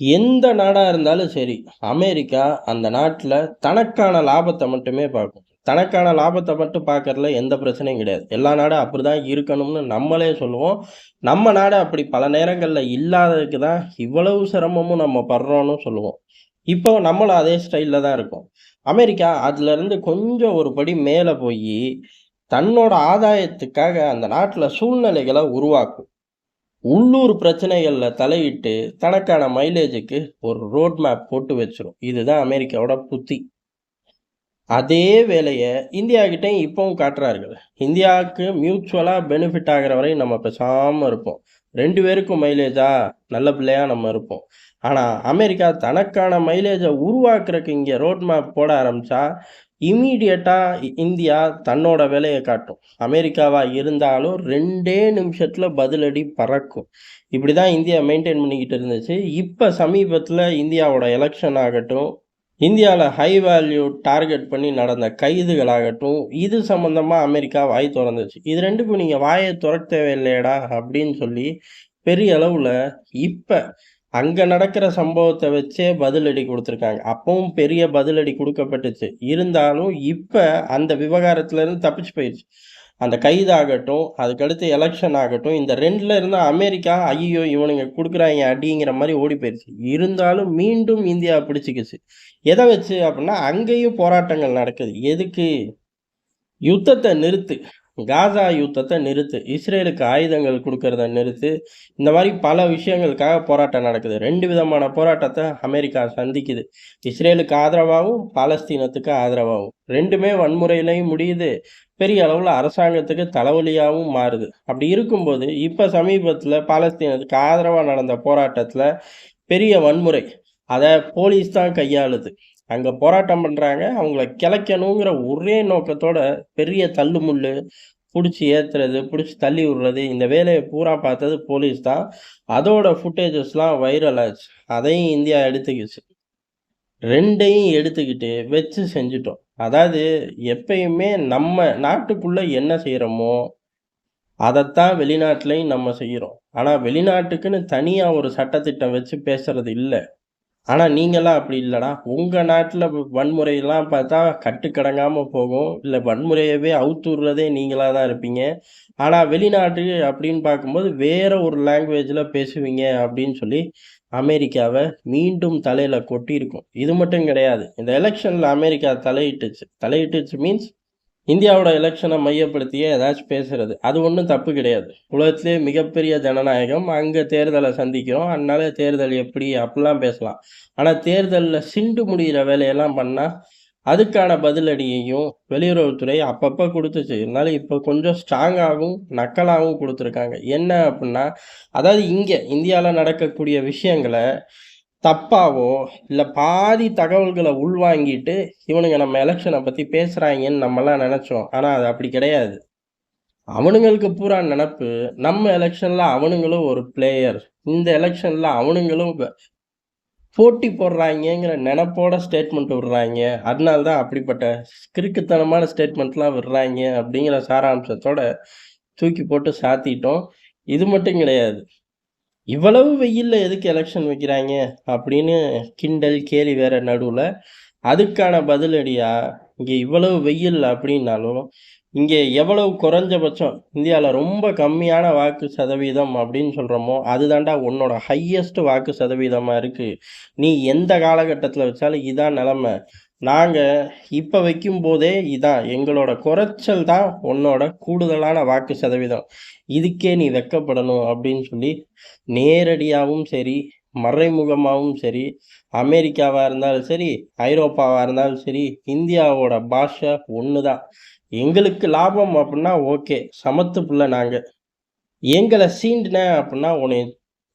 எந்த நாடாக இருந்தாலும் சரி அமெரிக்கா அந்த நாட்டில் தனக்கான லாபத்தை மட்டுமே பார்க்கும். தனக்கான லாபத்தை மட்டும் பார்க்கறதுல எந்த பிரச்சனையும் கிடையாது. எல்லா நாடும் அப்படி தான் இருக்கணும்னு நம்மளே சொல்லுவோம். நம்ம நாடு அப்படி பல நேரங்களில் இல்லாததுக்கு தான் இவ்வளவு சிரமமும் நம்ம படுறோம்னு சொல்லுவோம். இப்போ நம்மளும் அதே ஸ்டைலில் தான் இருக்கும். அமெரிக்கா அதுலேருந்து கொஞ்சம் ஒரு படி மேலே போய் தன்னோட ஆதாயத்துக்காக அந்த நாட்டில் சூழ்நிலைகளை உருவாக்கும். உள்ளூர் பிரச்சனைகளில் தலையிட்டு தனக்கான மைலேஜுக்கு ஒரு ரோட் மேப் போட்டு வச்சிடும் இதுதான் அமெரிக்காவோட புத்தி. அதே வேலையை இந்தியா கிட்டேயும் காட்டுறார்கள். இந்தியாவுக்கு மியூச்சுவலாக பெனிஃபிட் ஆகிற வரையும் நம்ம பேசாமல் இருப்போம். ரெண்டு பேருக்கும் மைலேஜாக நல்ல பிள்ளையாக நம்ம இருப்போம். ஆனால் அமெரிக்கா தனக்கான மைலேஜை உருவாக்குறக்கு இங்கே ரோட் மேப் போட ஆரம்பிச்சா இமீடியட்டாக இந்தியா தன்னோட வேலையை காட்டும். அமெரிக்காவாக இருந்தாலும் ரெண்டே நிமிஷத்தில் பதிலடி பறக்கும். இப்படி தான் இந்தியா மெயின்டைன் பண்ணிக்கிட்டு இருந்துச்சு. இப்போ சமீபத்தில் இந்தியாவோட எலெக்ஷன் ஆகட்டும் இந்தியாவில் ஹை வேல்யூ டார்கெட் பண்ணி நடந்த கைதுகளாகட்டும் இது சம்மந்தமாக அமெரிக்கா வாய் திறந்துச்சு. இது ரெண்டுக்கும் நீங்கள் வாயை திறக்க தேவையில்லையடா அப்படின்னு சொல்லி பெரிய அளவில் இப்போ அங்கே நடக்கிற சம்பவத்தை வச்சே பதிலடி கொடுத்துருக்காங்க. அப்பவும் பெரிய பதிலடி கொடுக்கப்பட்டுச்சு. இருந்தாலும் இப்போ அந்த விவகாரத்துலேருந்து தப்பிச்சு போயிடுச்சு அந்த கைதாகட்டும் அதுக்கடுத்து எலெக்ஷன் ஆகட்டும் இந்த ரெண்டில் இருந்தால் அமெரிக்கா ஐயோ இவனுங்க கொடுக்குறாங்க அடிங்கிற மாதிரி ஓடி போயிடுச்சு இருந்தாலும் மீண்டும் இந்தியா பிடிச்சிக்கிச்சு. எதை வச்சு அப்படின்னா அங்கேயும் போராட்டங்கள் நடக்குது. எதுக்கு? யுத்தத்தை நிறுத்து. காசா யுத்தத்தை நிறுத்து இஸ்ரேலுக்கு ஆயுதங்கள் கொடுக்கறத நிறுத்து இந்த மாதிரி பல விஷயங்களுக்காக போராட்டம் நடக்குது. ரெண்டு விதமான போராட்டத்தை அமெரிக்கா சந்திக்குது. இஸ்ரேலுக்கு ஆதரவாகவும் பாலஸ்தீனத்துக்கு ஆதரவாகவும். ரெண்டுமே வன்முறையிலையும் முடியுது. பெரிய அளவில் அரசாங்கத்துக்கு தலைவலியாகவும் மாறுது. அப்படி இருக்கும்போது இப்போ சமீபத்தில் பாலஸ்தீனத்துக்கு ஆதரவாக நடந்த போராட்டத்தில் பெரிய வன்முறை. அதை போலீஸ் தான் கையாளுது. அங்கே போராட்டம் பண்ணுறாங்க அவங்கள கிளைக்கணுங்கிற ஒரே நோக்கத்தோட பெரிய தள்ளுமுள்ளு பிடிச்சி ஏற்றுறது பிடிச்சி தள்ளி விடுறது இந்த வேலையை பூரா பார்த்தது போலீஸ் தான். அதோட ஃபுட்டேஜஸ்லாம் வைரல் ஆச்சு. அதையும் இந்தியா எடுத்துக்கிச்சு. ரெண்டையும் எடுத்துக்கிட்டு வச்சு செஞ்சுட்டோம். அதாவது எப்பயுமே நம்ம நாட்டுக்குள்ளே என்ன செய்கிறோமோ அதைத்தான் வெளிநாட்டிலையும் நம்ம செய்கிறோம் ஆனால் வெளிநாட்டுக்குன்னு தனியாக ஒரு சட்டத்திட்டம் வச்சு பேசுறது இல்லை. ஆனால் நீங்களாம் அப்படி இல்லைடா. உங்கள் நாட்டில் வன்முறையெல்லாம் பார்த்தா கட்டுக்கடங்காமல் போகும். இல்லை வன்முறையவே அவுத்துடுறதே நீங்களாக தான் இருப்பீங்க. ஆனால் வெளிநாட்டு அப்படின்னு பார்க்கும்போது வேறு ஒரு லாங்குவேஜில் பேசுவீங்க அப்படின்னு சொல்லி அமெரிக்காவை மீண்டும் தலையில் கொட்டியிருக்கும். இது மட்டும் கிடையாது. இந்த எலெக்ஷனில் அமெரிக்கா தலையிட்டுச்சு. தலையிட்டுச்சு மீன்ஸ் இந்தியாவோட எலெக்ஷனை மையப்படுத்தியே ஏதாச்சும் பேசுறது. அது ஒன்றும் தப்பு கிடையாது. உலகத்திலே மிகப்பெரிய ஜனநாயகம். அங்கே தேர்தலை சந்திக்கிறோம். அதனால தேர்தல் எப்படி? அப்படிலாம் பேசலாம். ஆனால் தேர்தலில் சிண்டு முடிகிற வேலையெல்லாம் பண்ணால் அதுக்கான பதிலடியையும் வெளியுறவுத்துறை அப்பப்போ கொடுத்துச்சு. இருந்தாலும் இப்போ கொஞ்சம் ஸ்ட்ராங்காகவும் நக்கலாகவும் கொடுத்துருக்காங்க. என்ன அப்படின்னா அதாவது இங்கே இந்தியாவில் நடக்கக்கூடிய விஷயங்களை தப்பாவோ இல்லை பாதி தகவல்களை உள்வாங்கிட்டு இவனுங்க நம்ம எலெக்ஷனை பற்றி பேசுகிறாங்கன்னு நம்மலாம் நினச்சோம். ஆனால் அது அப்படி கிடையாது. அவனுங்களுக்கு பூரா நினப்பு நம்ம எலெக்ஷனில் அவனுங்களும் ஒரு பிளேயர் இந்த எலெக்ஷனில் அவனுங்களும் போட்டி போடுறாங்கங்கிற நினப்போட ஸ்டேட்மெண்ட் விடுறாங்க. அதனால தான் அப்படிப்பட்ட கிறுக்குத்தனமான ஸ்டேட்மெண்ட்லாம் விடுறாங்க அப்படிங்கிற சாராம்சத்தோட தூக்கி போட்டு சாத்திட்டோம். இது மட்டும் கிடையாது. இவ்வளவு வெயிலில் எதுக்கு எலெக்ஷன் வைக்கிறாங்க? அப்படின்னு கிண்டல் கேலி வேற நடுவில். அதுக்கான பதிலடியாக இங்கே இவ்வளவு வெயில் அப்படின்னாலும் இங்கே எவ்வளவு குறைஞ்சபட்சம் இந்தியாவில் ரொம்ப கம்மியான வாக்கு சதவீதம் அப்படின்னு சொல்கிறோமோ அதுதாண்டா உன்னோட ஹையஸ்ட் வாக்கு சதவீதமாக இருக்குது நீ எந்த காலகட்டத்தில் வச்சாலும் இதான் நிலமை. நாங்கள் இப்போ வைக்கும் போதே இதான் எங்களோட குறைச்சல் தான் உன்னோட கூடுதலான வாக்கு சதவீதம். இதுக்கே நீ வெக்கப்படணும் அப்படின்னு சொல்லி நேரடியாகவும் சரி மறைமுகமாகவும் சரி அமெரிக்காவாக இருந்தாலும் சரி ஐரோப்பாவாக இருந்தாலும் சரி இந்தியாவோட பாஷை ஒன்று தான் எங்களுக்கு லாபம் அப்படின்னா ஓகே சமத்து பிள்ளை நாங்கள் எங்களை சீண்டின அப்படின்னா உன்னை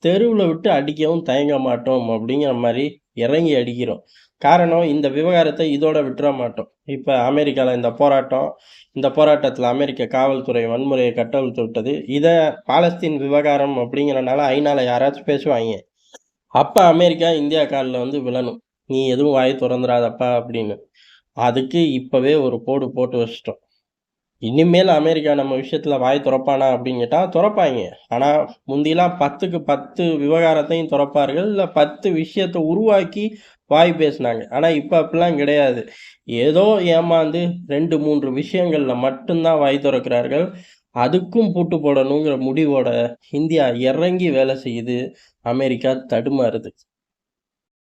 தெருவில் விட்டு அடிக்கவும் தயங்க மாட்டோம் அப்படிங்கிற மாதிரி இறங்கி அடிக்கிறோம். காரணம் இந்த விவகாரத்தை இதோட விட்டுற மாட்டோம். இப்போ அமெரிக்காவில் இந்த போராட்டம் இந்த போராட்டத்தில் அமெரிக்க காவல்துறை வன்முறையை கட்டவிழ்த்து விட்டது. இதை பாலஸ்தீன் விவகாரம் அப்படிங்கிறனால ஐநாவில் யாராச்சும் பேசுவாங்க. அப்போ அமெரிக்கா இந்தியா காலில் வந்து விழணும். நீ எதுவும் வாய் திறந்துடாதப்பா அப்படின்னு. அதுக்கு இப்போவே ஒரு போடு போட்டு வச்சிட்டோம். இனிமேல் அமெரிக்கா நம்ம விஷயத்தில் வாய் துறப்பானா அப்படின்னு கேட்டால் துறப்பாங்க ஆனால் முந்திலாம் பத்துக்கு பத்து விவகாரத்தையும் துறப்பார்கள். இல்லை பத்து விஷயத்தை உருவாக்கி வாய் பேசினாங்க. ஆனால் இப்போ அப்படிலாம் கிடையாது. ஏதோ ஏமாந்து ரெண்டு மூன்று விஷயங்களில் மட்டும்தான் வாய் திறக்கிறார்கள். அதுக்கும் பூட்டு போடணுங்கிற முடிவோட இந்தியா இறங்கி வேலை செய்யுது. அமெரிக்கா தடுமாறுது.